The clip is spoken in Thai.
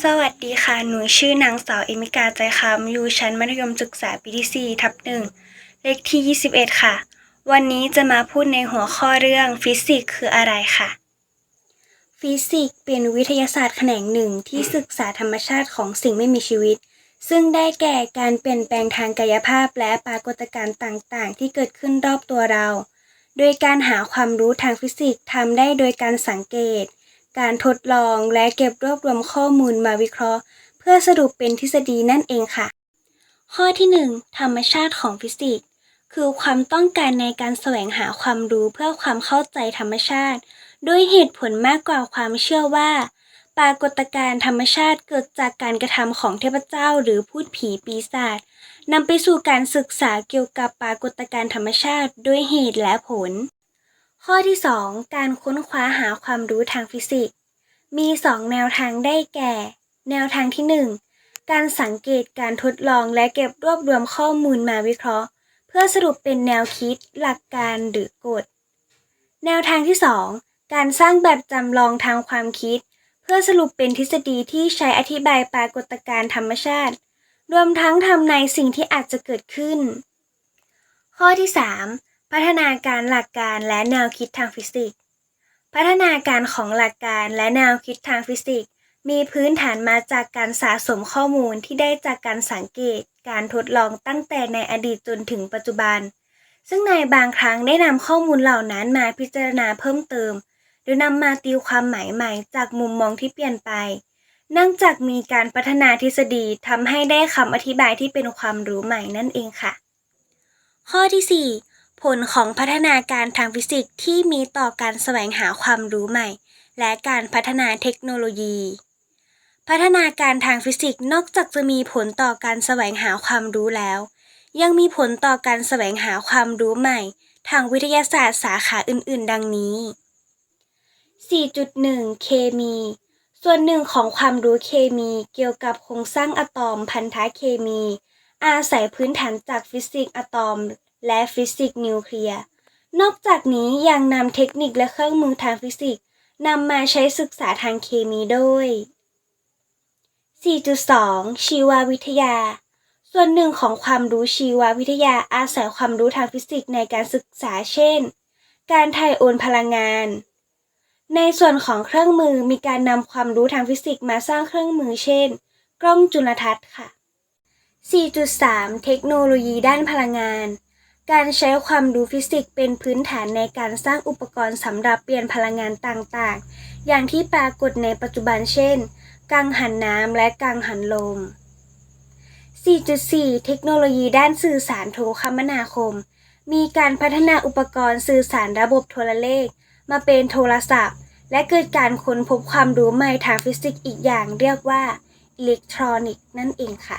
สวัสดีค่ะ หนูชื่อนางสาวเอมิกาใจคำอยู่ชั้นมัธยมศึกษาปีที่ 4 ทับหนึ่งเลขที่ 21 ค่ะ วันนี้จะมาพูดในหัวข้อเรื่องฟิสิกส์คืออะไรค่ะ ฟิสิกส์เป็นวิทยาศาสตร์แขนงหนึ่งที่ศึกษาธรรมชาติของสิ่งไม่มีชีวิต ซึ่งได้แก่การเปลี่ยนแปลงทางกายภาพและปรากฏการณ์ต่างๆ ที่เกิดขึ้นรอบตัวเรา โดยการหาความรู้ทางฟิสิกส์ทำได้โดยการสังเกต การทดลองและเก็บรวบรวมข้อมูลมาวิเคราะห์ เพื่อสรุปเป็นทฤษฎีนั่นเองค่ะ ข้อที่ 1 ธรรมชาติของฟิสิกส์คือความต้องการในการแสวงหาความรู้เพื่อความเข้าใจธรรมชาติ ด้วยเหตุผลมากกว่าความเชื่อว่า ปรากฏการณ์ธรรมชาติเกิดจากการกระทำของเทพเจ้าหรือพูดผีปีศาจนำไปสู่การศึกษาเกี่ยวกับปรากฏการณ์ธรรมชาติด้วยเหตุและผล ข้อที่ 2 การค้นคว้าหาความรู้ทางฟิสิกส์ มี 2 แนวทางได้แก่ แนวทางที่ 1 การสังเกตการทดลองและเก็บรวบรวมข้อมูลมาวิเคราะห์ เพื่อสรุปเป็นแนวคิด หลักการหรือกฎ แนวทางที่ 2 การสร้างแบบจำลองทางความคิด เพื่อสรุปเป็นทฤษฎีที่ใช้อธิบายปรากฏการณ์ธรรมชาติ รวมทั้งทำในายสิ่งที่อาจจะเกิดขึ้น ข้อที่ 3 พัฒนาการหลักการและแนวคิดทางฟิสิกส์ พัฒนาการของหลักการและแนวคิดทางฟิสิกส์ มีพื้นฐานมาจากการสะสมข้อมูลที่ได้จากการสังเกต การทดลองตั้งแต่ในอดีตจนถึงปัจจุบัน ซึ่งในบางครั้งได้นำข้อมูลเหล่านั้นมาพิจารณาเพิ่มเติม หรือนำมาตีความหมายใหม่จากมุมมองที่เปลี่ยนไป เนื่องจากมีการพัฒนาทฤษฎีทำให้ได้คำอธิบายที่เป็นความรู้ใหม่นั่นเองค่ะ ข้อที่ 4 ผลของพัฒนาการทางฟิสิกส์ที่มีต่อการแสวงหาความรู้ใหม่ และการพัฒนาเทคโนโลยี พัฒนาการทางฟิสิกส์นอกจากจะมีผลต่อการแสวงหาความรู้แล้ว ยังมีผลต่อการแสวงหาความรู้ใหม่ ทางวิทยาศาสตร์สาขาอื่น ๆ ดังนี้ 4.1 เคมี ส่วนหนึ่งของความรู้เคมีเกี่ยวกับโครงสร้างอะตอมพันธะเคมี อาศัยพื้นฐานจากฟิสิกส์อะตอม และฟิสิกส์นิวเคลียร์ นอกจากนี้ยังนำเทคนิคและเครื่องมือทางฟิสิกส์นำมาใช้ศึกษาทางเคมีด้วย 4.2 ชีววิทยา ส่วนหนึ่งของความรู้ชีววิทยาอาศัยความรู้ทางฟิสิกส์ในการศึกษาเช่น การถ่ายโอนพลังงาน ในส่วนของเครื่องมือมีการนำความรู้ทางฟิสิกส์มาสร้างเครื่องมือเช่น กล้องจุลทรรศน์ค่ะ 4.3 เทคโนโลยีด้านพลังงาน การใช้ความรู้ฟิสิกส์เป็นพื้นฐานในการสร้างอุปกรณ์สำหรับเปลี่ยนพลังงานต่างๆ อย่างที่ปรากฏในปัจจุบันเช่น กังหันน้ำและกังหันลม 4.4 เทคโนโลยีด้านสื่อสารโทรคมนาคม มีการพัฒนาอุปกรณ์สื่อสารระบบโทรเลข มาเป็นโทรศัพท์ และเกิดการค้นพบความรู้ใหม่ทางฟิสิกส์อีกอย่างเรียกว่าอิเล็กทรอนิกส์นั่นเองค่ะ